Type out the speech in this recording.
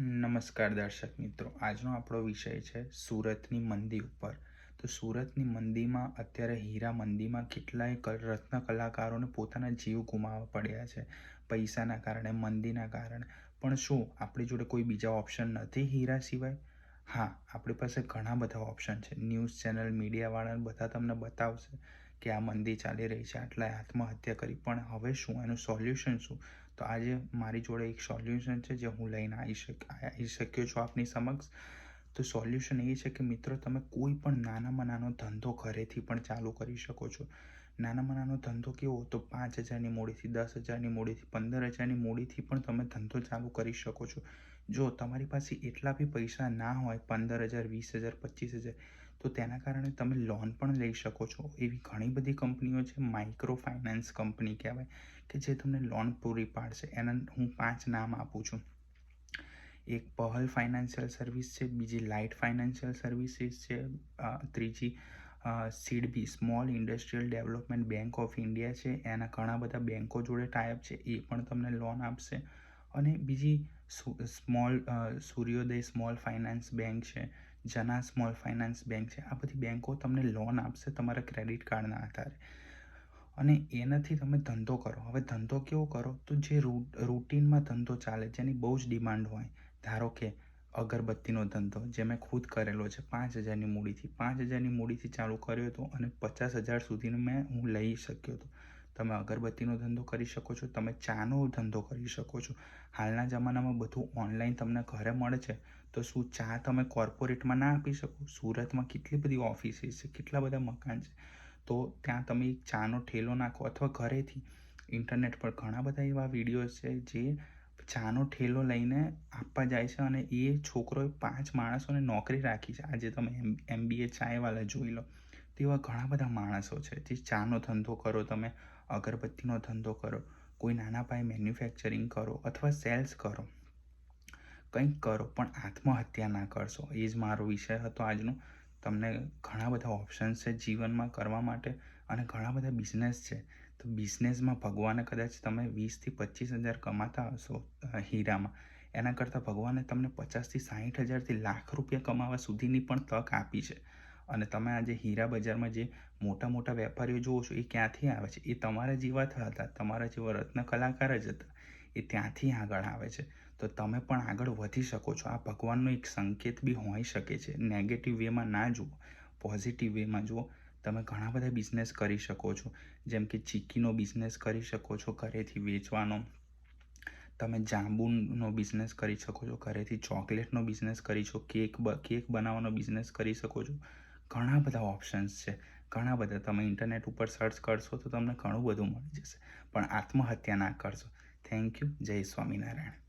નમસ્કાર દર્શક મિત્રો. આજનો આપણો વિષય છે સુરતની મંદી ઉપર. તો સુરતની મંદીમાં અત્યારે હીરા મંદીમાં કેટલાય રત્ન કલાકારોને પોતાના જીવ ગુમાવવા પડ્યા છે. પૈસાના કારણે, મંદીના કારણે. પણ શું, આપણી જોડે કોઈ બીજા ઓપ્શન નથી હીરા સિવાય? હા, આપણી પાસે ઘણા બધા ઓપ્શન છે. ન્યૂઝ ચેનલ, મીડિયાવાળા બધા તમને બતાવશે કે આ મંદી ચાલી રહી છે આટલાય આત્મહત્યા કરી. પણ હવે શું, એનું સોલ્યુશન શું? તો આજે મારી જોડે એક સોલ્યુશન છે જે હું લઈને આવી શક, આવી શક્યો છું આપની સમક્ષ. તો સોલ્યુશન એ છે કે મિત્રો, તમે કોઈ પણ નાનામાં નાનો ધંધો ઘરેથી પણ ચાલુ કરી શકો છો. નાનામાં નાનો ધંધો કેવો તો પાંચ હજારની મૂડીથી, દસ હજારની મૂડીથી, પંદર હજારની મૂડીથી પણ તમે ધંધો ચાલુ કરી શકો છો. જો તમારી પાસે એટલા બી પૈસા ના હોય, પંદર હજાર, વીસ હજાર, પચીસ હજાર, તો તેના કારણે તમે લોન પણ લઈ શકો છો. એવી ઘણી બધી કંપનીઓ છે માઇક્રો ફાઇનાન્સ કંપની કહેવાય, કે જે તમને લોન પૂરી પાડશે. એના હું પાંચ નામ આપું છું. એક પહલ ફાઇનાન્શિયલ સર્વિસ છે, બીજી લાઇટ ફાઇનાન્શિયલ સર્વિસીસ છે ત્રીજી SIDBI small industrial development bank of India છે, એના ઘણા બધા બેન્કો જોડે ટાઈપ છે, એ પણ તમને લોન આપશે. અને બીજી સ્મોલ સૂર્યોદય સ્મોલ ફાઇનાન્સ બેંક છે, જના સ્મોલ ફાઇનાન્સ બેંક છે, આ બધી બેંકો તમને લોન આપશે તમારા ક્રેડિટ કાર્ડના આધારે. અને એનાથી તમે ધંધો કરો. હવે ધંધો કેવો કરો? તો જે રૂટીનમાં ધંધો ચાલે, જેની બહુ જ ડિમાન્ડ હોય ધારો કે અગરબત્તીનો ધંધો, જે મેં ખુદ કરેલો છે, પાંચ હજારની મૂડીથી. પાંચ હજારની મૂડીથી ચાલુ કર્યો હતો અને પચાસ હજાર સુધીનો મેં હું લઈ શક્યો હતો. તમે અગરબત્તીનો ધંધો કરી શકો છો, તમે ચાનો ધંધો કરી શકો છો. હાલના જમાનામાં બધું ઓનલાઈન તમને ઘરે મળે છે, તો શું ચા તમે કોર્પોરેટમાં ના આપી શકો? સુરતમાં કેટલી બધી ઓફિસીસ છે, કેટલા બધા મકાન છે? તો ત્યાં તમે ચાનો ઠેલો નાખો અથવા ઘરેથી. ઇન્ટરનેટ પર ઘણા બધા એવા વિડીયોઝ છે, જે ચાનો ઠેલો લઈને આપવા જાય છે અને એ છોકરોએ પાંચ માણસોને નોકરી રાખી છે. આજે તમે એમ, એમબીએ ચાયવાલા જોઈ લો, તેવા ઘણા બધા માણસો છે. જે ચાનો ધંધો કરો તમે, અગરબત્તીનો ધંધો કરો, કોઈ નાના પાયે મેન્યુફેક્ચરિંગ કરો અથવા સેલ્સ કરો, કંઈક કરો, પણ આત્મહત્યા ના કરશો. એ જ મારો વિષય હતો આજનો. તમને ઘણા બધા ઓપ્શન્સ છે જીવનમાં કરવા માટે અને ઘણા બધા બિઝનેસ છે. તો બિઝનેસમાં ભગવાને કદાચ તમે વીસથી પચીસ હજાર કમાતા હશો હીરામાં. એના કરતાં ભગવાને તમને પચાસથી સાહીઠ હજારથી લાખ રૂપિયા કમાવા સુધીની પણ તક આપી છે. અને તમે આજે હીરા બજારમાં જે મોટા મોટા વેપારીઓ જુઓ છો, એ ક્યાંથી આવે છે? એ તમારા જેવા હતા, તમારા જેવા રત્ન કલાકાર જ હતા. એ ત્યાંથી આગળ આવે છે. તો તમે પણ આગળ વધી શકો છો. આ ભગવાનનો એક સંકેત બી હોઈ શકે છે. નેગેટિવ વેમાં ના જુઓ. પોઝિટિવ વેમાં જુઓ. તમે ઘણા બધા બિઝનેસ કરી શકો છો. જેમ કે ચીકીનો બિઝનેસ કરી શકો છો ઘરેથી વેચવાનો. તમે જાંબુનો બિઝનેસ કરી શકો છો ઘરેથી ચોકલેટનો બિઝનેસ કરી છો કેક કેક બનાવવાનો બિઝનેસ કરી શકો છો. ઘણા બધા ઓપ્શન્સ છે. ઘણા બધા. તમે ઇન્ટરનેટ ઉપર સર્ચ કરશો તો તમને ઘણું બધું મળી જશે. પણ આત્મહત્યા ના કરશો. થેન્ક યુ જય સ્વામિનારાયણ.